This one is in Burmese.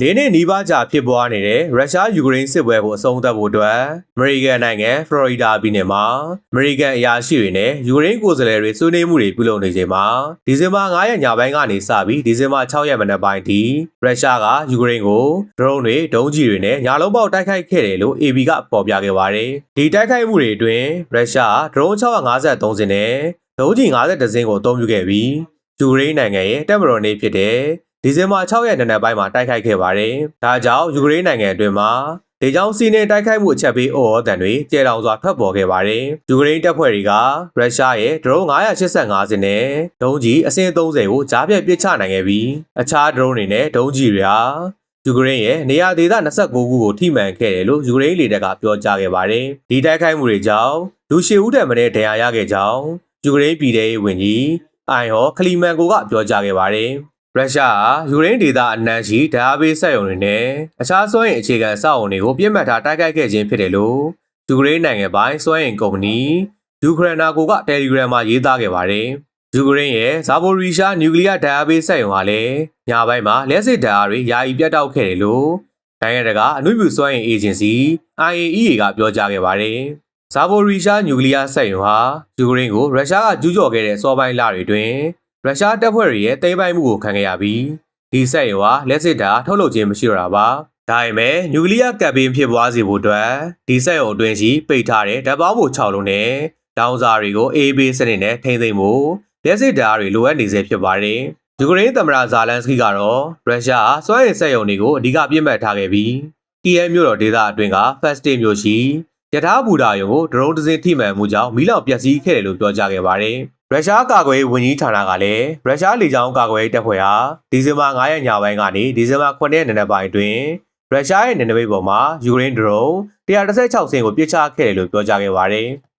လေးနှစ်နီးပါးကြာဖြစ်ပွားနေတဲ့ရုရှားယူကရိန်းစစ်ပွဲကိုအဆုံးသတ်ဖို့အတွက်အမေရိကန်နိုင်ငံဖလော်ရီဒါပြည်နယ်မှာအမေရိကန်အရာရှိတွေနဲ့ယူကရိန်းကိုယ်စားလှယ်တွေဆွေးနွေးမှုတွေပြုလုပ်နေချိန်မှာဒီဇင်ဘာ9ရက်ညပိုင်းကနေစပြီးဒီဇင်ဘာ6ရက်မနက်ပိုင်းထိရုရှားကယူကရိန်းကိုဒရုန်းတွေဒုံးကျည်တွေနဲ့ညာလုံးပေါက်တိုက်ခိုက်ခဲ့တယ်လို့ AB ကဖော်ပြခဲ့ပါတယ်။ဒီတိုက်ခိုက်မှုတွေအတွင်းရုရှားဒရုန်း653စင်းနဲ့ဒုံးကျည်52စင်းကိုအသုံးပြုခဲ့ပြီးယူကရိန်းနိုင်ငံရဲ့တပ်မတော်နေဖြစ်တဲ့ ဒီဇင်ဘာ6ရက်နေ့နက်ပိုင်းမှာတိုက်ခိုက်ခဲ့ပါတယ်။ဒါကြောင့်ယူကရိန်းနိုင်ငံအတွင်းမှာဒေကြောင်းစီးနဲ့တိုက်ခိုက်မှုအချက်ပေးအော်အော်တန်တွေကျေတောင်စွာထွက်ပေါ်ခဲ့ပါတယ်။ယူကရိန်းတပ်ဖွဲ့တွေကရုရှားရဲ့ဒရုန်း985စင်းနဲ့ဒုံးကြီးအစင်း30ကိုကြားပြတ်ပစ်ချနိုင်ခဲ့ပြီးအခြားဒရုန်းတွေနဲ့ဒုံးကြီးတွေဟာယူကရိန်းရဲ့နေရာဒေသ29ခုကိုထိမှန်ခဲ့တယ်လို့ယူကရိန်းလေတပ်ကပြောကြားခဲ့ပါတယ်။ဒီတိုက်ခိုက်မှုတွေကြောင့်လူရှေဦးတံမနဲ့ဒဏ်ရာရခဲ့ကြောင်းယူကရိန်းပြည်ထောင်ရေးဝန်ကြီးအိုင်ဟောခလီမန်ကိုကပြောကြားခဲ့ပါတယ်။ ရုရှားဟာယူကရိန်းဒေသအနှံ့ရှိဓာတ်အားပေးစက်ရုံတွေနဲ့အခြားစွမ်းအင်အခြေခံအဆောက်အအုံတွေကိုပြစ်မှတ်ထားတိုက်ခိုက်ခဲ့ခြင်းဖြစ်တယ်လို့ယူကရိန်းနိုင်ငံပိုင်စွမ်းအင်ကုမ္ပဏီယူကရန်နာကိုကတယ်လီဂရမ်မှာရေးသားခဲ့ပါတယ်။ယူကရိန်းရဲ့ဇာပိုရီရှားနျူကလ িয়ার ဓာတ်အားပေးစက်ရုံဟာလည်းညပိုင်းမှာလက်စစ်ဓာတ်အားတွေယာယီပြတ်တောက်ခဲ့တယ်လို့နိုင်ငံတကာအနုမြူစွမ်းအင်အေဂျင်စီ IAEA ကပြောကြားခဲ့ပါတယ်။ ဇာပိုရီရှားနျူကလ িয়ার စက်ရုံဟာယူကရိန်းကိုရုရှားကကျူးကျော်ခဲ့တဲ့စောပိုင်းလတွေအတွင်း ရုရှားတပ်ဖွဲ့တွေရဲ့သိမ်းပိုက်မှုကိုခံခဲ့ရပြီးဒီစက်ရုံဟာလက်စစ်ဓာတ်ထုတ်လုပ်ခြင်းမရှိတော့တာပါ။ဒါပေမဲ့နျူကလ িয়ার ကပ်ပင်းဖြစ်ပွားစေဖို့အတွက်ဒီစက်ရုံအတွင်းရှိပိတ်ထားတဲ့ဓာတ်ပေါင်းဖို့6လုံးနဲ့တောင်စာတွေကိုအေးဘေးစနစ်နဲ့ထိမ့်သိမ့်ဖို့လက်စစ်ဓာတ်တွေလိုအပ်နေစေဖြစ်ပါတယ်။ယူကရိန်းသမ္မတဇာလန်စကီကတော့ရုရှားစွမ်းအင်စက်ရုံတွေကိုအဓိကပြစ်မှတ်ထားခဲ့ပြီးကီယဲမြို့တော်ဒေသအတွင်းကဖက်စတေးမြို့ရှိယထာဘူတာယုံကိုဒရုန်းတစ်စင်းထိမှန်မှုကြောင့်မီးလောင်ပျက်စီးခဲ့တယ်လို့ပြောကြားခဲ့ပါတယ်။ ရုရှားကာကွယ်ရေးဝန်ကြီးဌာနကလည်းရုရှားလေကြောင်းကာကွယ်ရေးတပ်ဖွဲ့ဟာဒီဇင်ဘာ9ရက်ညပိုင်းကနေဒီဇင်ဘာ9ရက်နေ့နက်ပိုင်းအတွင်းရုရှားရဲ့နယ်နိမိတ်ပေါ်မှာယူကရိန်းဒရုန်း116စင်းကိုပစ်ချခဲ့တယ်လို့ပြောကြားခဲ့ပါတယ်။